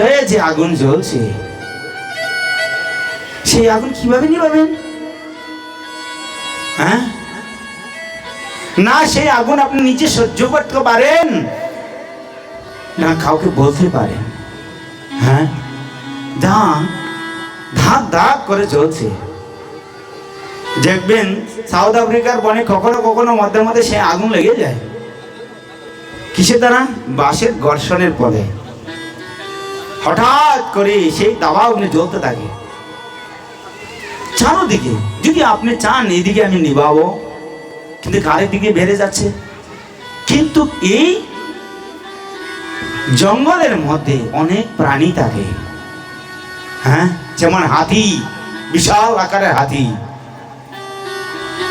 হৃদয়ে যে আগুন জ্বলছে, সেই আগুন কীভাবে নিভাবেন? হ্যাঁ? না, সেই আগুন আপনি নিজে সহ্য করতে পারেন, না কাউকে বলতে পারেন। হ্যাঁ? যা ধাক ধাক করে জ্বলছে। দেখবেন, সাউথ আফ্রিকার বনে কখনো কখনো মধ্যে মধ্যে সে আগুন লেগে যায়। কিসের দ্বারা? বাঁশের ঘর্ষণের ফলে। হঠাৎ করে সেই দাবা অগ্নি জ্বলতে থাকে। চারোদিকে, যদি আপনি চান এদিকে আমি নিভাবো, কিন্তু কারের দিকে বেড়ে যাচ্ছে। কিন্তু এই জঙ্গলের মধ্যে অনেক প্রাণী থাকে। হ্যাঁ যেমন হাতি, বিশাল আকারের হাতি।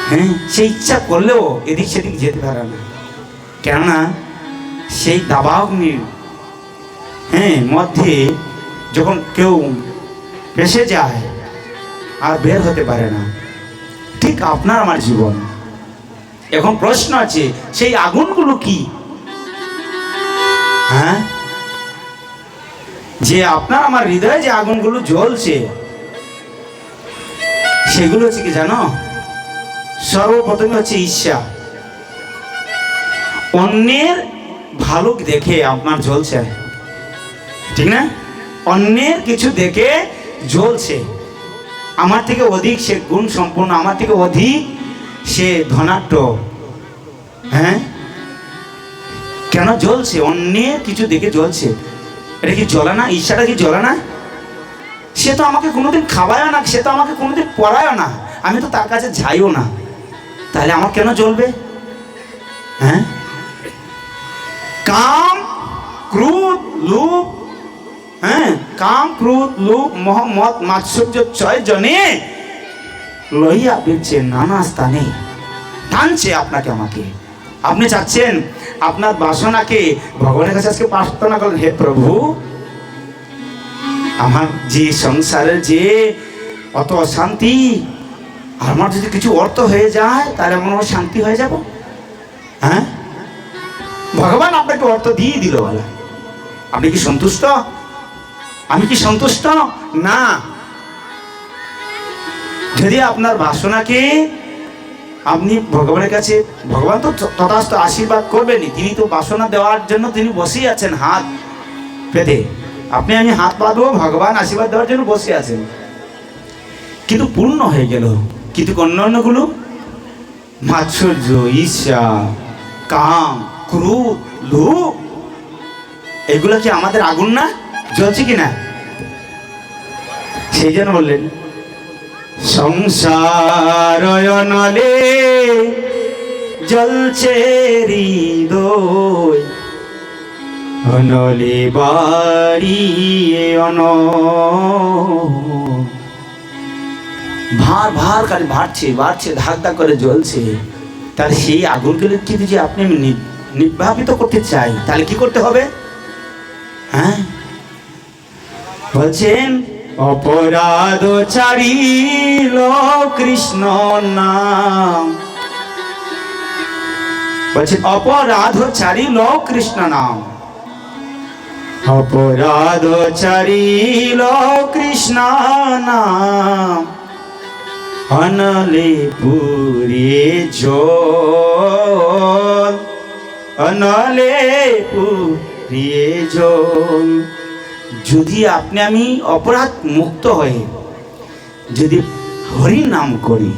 হ্যাঁ সে ইচ্ছা করলেও এদিক সেদিক যেতে পারে না। কেননা, সেই দাবাগ্নির হ্যাঁ মধ্যে যখন কেউ পেশে যায় আর বের হতে পারে না, ঠিক আপনার আমার জীবন। এখন প্রশ্ন আছে, সেই আগুনগুলো কি? হ্যাঁ? যে আপনার আমার হৃদয়ে যে আগুনগুলো জ্বলছে, সেগুলো হচ্ছে কি জানো? সর্বপ্রথমে হচ্ছে ঈর্ষা। অন্যের ভালো দেখে আপনার জ্বলছে। ঠিক না? অন্যের কিছু দেখে জ্বলছে। আমার থেকে অধিক সে গুণ সম্পূর্ণ, আমার থেকে অধিক সে ধনাট্য হ্যাঁ? কেন জ্বলছে? অন্যের কিছু দেখে জ্বলছে। এটা কি জ্বলে না? ঈর্ষাটা কি জ্বলে না? সে তো আমাকে কোনোদিন খাওয়ায়ও না, সে তো আমাকে কোনোদিন পড়ায়ও না। আমি তো তার কাছে যাইও না। তাহলে আমার কেন জ্বলবে? হ্যাঁ? কাম লোভ হ্যাঁ কাম ক্রোধ লোভ মোহাম্মদ মাৎসর্য ছয় জনে লইয়া বেরছে নানা স্থানে টানছে আপনাকে আমাকে। আপনি চাচ্ছেন আপনার বাসনাকে ভগবানের কাছে আজকে প্রার্থনা করেন হে প্রভু, আমার যে সংসারের যে অত অশান্তি আমার যদি কিছু অর্থ হয়ে যায়, তাহলে মনে হয় শান্তি হয়ে যাব। হ্যাঁ? ভগবান আপনাকে অর্থ দিয়ে দিল বলে। আপনি কি সন্তুষ্ট? আমি কি সন্তুষ্ট? না। যদি আপনার বাসনাকে আপনি ভগবানের কাছে, ভগবান তো তথাস্থ আশীর্বাদ করবেনই। তিনি তো বাসনা দেওয়ার জন্য তিনি বসেই আছেন, হাত পেতে। আপনি, আমি হাত পাতবো, ভগবান আশীর্বাদ দেওয়ার জন্য বসে আছেন। কিন্তু পূর্ণ হয়ে গেল। কিন্তু অন্যান্যগুলো মাৎসর্য, ঈর্ষা, কাম, ক্রোধ, লোভ, এগুলো কি আমাদের আগুন না? জ্বলছে কি না সেই জন্য বললেন, সংসার জলছে হৃদয়, অনলে বাড়ি অন ভার ভার করে ভাটছে, বাড়ছে, ধাক ধাক করে জ্বলছে। তাহলে সেই আগুনগুলো কিন্তু যে আপনি আমি নি- নির্বাপিত করতে চাই, তাহলে কি করতে হবে? হ্যাঁ? বলছেন, অপরাধ ছাড়িল কৃষ্ণ নাম। বলছেন, অপরাধ ছাড়িল কৃষ্ণ নাম। অপরাধ ছাড়িল কৃষ্ণ নাম। অনলে পুরে জল। অনলে জল। যদি আপনি আমি অপরাধ মুক্ত হয়ে, যদি হরি নাম করি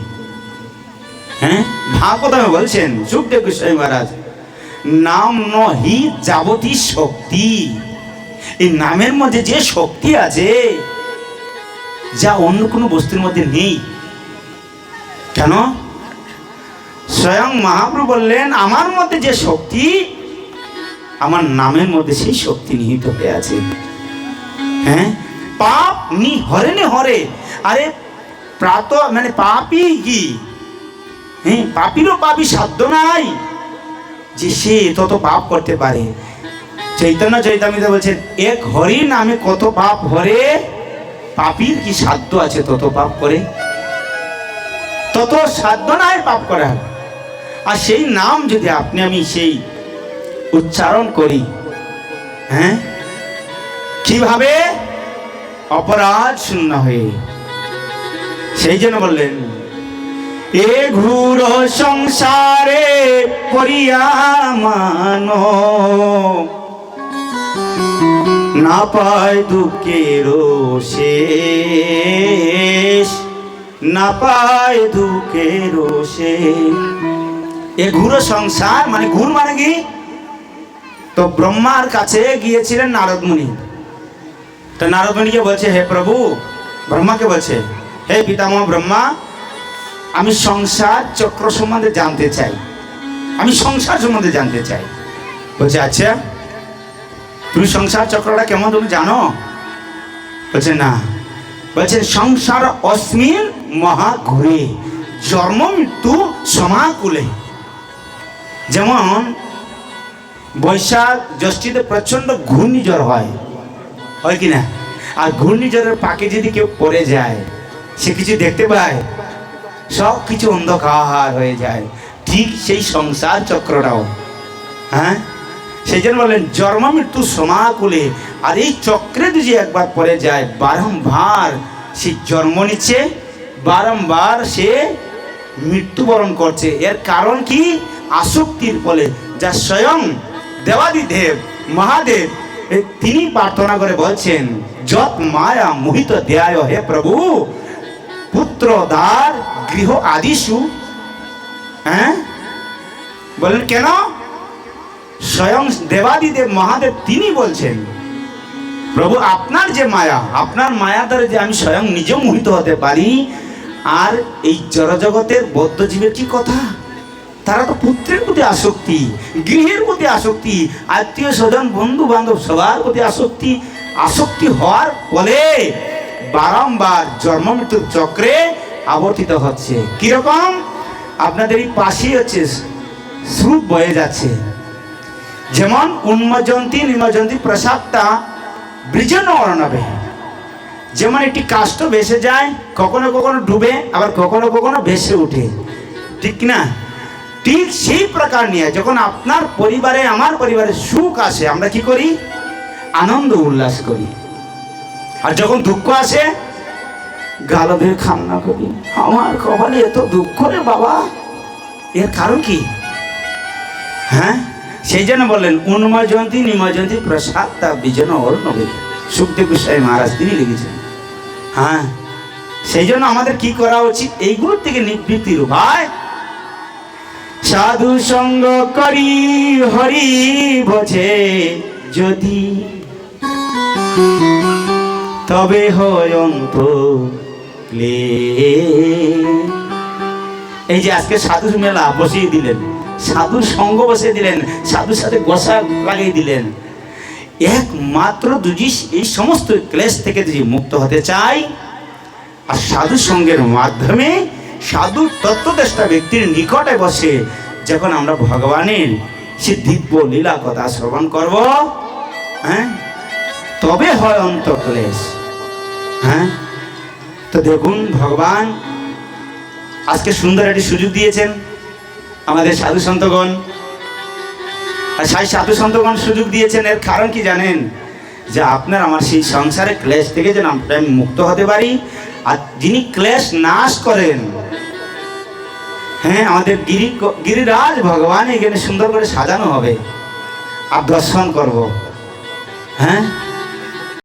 হ্যাঁ? ভাগবতমে বলছেন সুখদেব গোস্বামী মহারাজ। নাম নহি যাবতী শক্তি। এই নামের মধ্যে যে শক্তি আছে, যা অন্য কোনো বস্তুর মধ্যে নেই। কেন? স্বয়ং মহাপ্রভু বললেন, আমার মধ্যে যে শক্তি, আমার নামের মধ্যে সেই শক্তি নিহিত হয়ে আছে। হ্যাঁ? পাপ নি হরে নে হরে। আরে, প্রাত মানে পাপই কি? হ্যাঁ পাপিরও পাপি সাধ্য নাই যে সে তত পাপ করতে পারে। চৈতন্য চৈতামিতে বলছেন, এক হরি নামে কত পাপ হরে? পাপির কি সাধ্য আছে তত পাপ করে? তত সাধ্য নাই পাপ করার। আর সেই নাম যদি আপনি আমি সেই উচ্চারণ করি হ্যাঁ কীভাবে অপরাধ শূন্য হয়ে? সেই জন্য বললেন, এ ঘুর সংসারে পরিয়া মানো। না পায় দুঃখের শেষ। না পায় দুঃখের শেষ। এ ঘুর সংসার মানে ঘুর মানে কি? তো ব্রহ্মার কাছে গিয়েছিলেন নারদ মুনি তো নারদ মুনিকে বলছে, হে প্রভু, ব্রহ্মাকে বলছে, হে পিতামহ ব্রহ্মা, আমি সংসার চক্র সম্বন্ধে জানতে চাই। আমি সংসার সম্বন্ধে জানতে চাই। বলছে আচ্ছা তুমি সংসার চক্রটা কেমন তুমি জানো? বলছে, না। বলছে, সংসার অস্মিন মহাঘুরে জন্ম মৃত্যু সমাকুলে। যেমন বৈশাখ জ্যৈষ্ঠীতে প্রচণ্ড ঘূর্ণিঝড় হয়। হয় কি না আর ঘূর্ণিঝড়ের পাকে যদি কেউ পড়ে যায়, সে কিছু দেখতে পায়? সব কিছু অন্ধকার হয়ে যায়। ঠিক সেই সংসার চক্রটাও। হ্যাঁ? সেই জন্য বললেন, জন্ম, মৃত্যু, সমাকুলে। আর এই চক্রে যদি একবার পড়ে যায়, বারংবার সে জন্ম নিচ্ছে, বারংবার সে মৃত্যুবরণ করছে। এর কারণ কি? আসক্তির ফলে। যা স্বয়ং দেবাদিদেব, মহাদেব তিনি প্রার্থনা করে বলছেন, যত মায়া মোহিত দেয় হে প্রভু পুত্র দ্বার গৃহ আদিশু হ্যাঁ? বলেন কেন? স্বয়ং দেবাদিদেব মহাদেব তিনি বলছেন, প্রভু, আপনার যে মায়া, আপনার মায়া দ্বারা যে আমি স্বয়ং নিজেও মোহিত হতে পারি, আর এই জড়জগতের বদ্ধজীবের কি কথা? তারা তো পুত্রের প্রতি আসক্তি, গৃহের প্রতি আসক্তি, আত্মীয় স্বজন বন্ধু বান্ধব সবার প্রতি আসক্তি। আসক্তি হওয়ার ফলে বারংবার জন্ম মৃত্যুর চক্রে আবর্তিত হচ্ছে। কীরকম? আপনাদের এই পাশেই হচ্ছে স্রোত বয়ে যাচ্ছে। যেমন উন্মজন্তী নিমজন্তী প্রসাদটা ব্রিজন অর্ণবে। যেমন একটি কাষ্ট ভেসে যায়, কখনো কখনো ডুবে, আবার কখনো কখনো ভেসে ওঠে। ঠিক না ঠিক সেই প্রকার নিয়ে যখন আপনার পরিবারে, আমার পরিবারে সুখ আসে, আমরা কি করি? আনন্দ উল্লাস করি। আর যখন দুঃখ আসে গালবে খান্না করি। আমার কপালে এত দুঃখ রে বাবা। এর কারণ কি? হ্যাঁ? সেই জন্য বললেন নিময় জয়ন্তী প্রসাদ তা বিজন অর্ণবে সুখদেব গোস্বামী মহারাজ, তিনি লিখেছেন। হ্যাঁ? সেই জন্য আমাদের কি করা উচিত? এইগুলোর থেকে নিবৃত্তির উপায় সাধু সঙ্গ করি, হরি বোঝে যদি। তবে হয় অন্ত এই যে আজকে সাধু মেলা বসিয়ে দিলেন, সাধুর সঙ্গ বসিয়ে দিলেন, সাধুর সাথে গোসা লাগিয়ে দিলেন। একমাত্র যদি এই সমস্ত ক্লেশ থেকে যদি মুক্ত হতে চাই। আর সাধু সঙ্গের মাধ্যমে সাধু তত্ত্বদেষ্টা ব্যক্তির নিকটে বসে যখন আমরা ভগবানের সে দিব্য লীলা কথা শ্রবণ করব হ্যাঁ? তবে হয় অন্তক্লেশ হ্যাঁ? তো দেখুন, ভগবান আজকে সুন্দর একটি সুযোগ দিয়েছেন আমাদের সাধু সন্তগণ। আর সেই সাধু সন্তগণ সুযোগ দিয়েছেন, এর কারণ কি জানেন? যে আপনার আমার সেই সংসারে ক্লেশ থেকে যেন আমরা মুক্ত হতে পারি, আর যিনি ক্লেশ নাশ করেন হ্যাঁ আমাদের গিরি গিরিরাজ ভগবান এখানে সুন্দর করে সাজানো হবে। আর দর্শন করব। হ্যাঁ?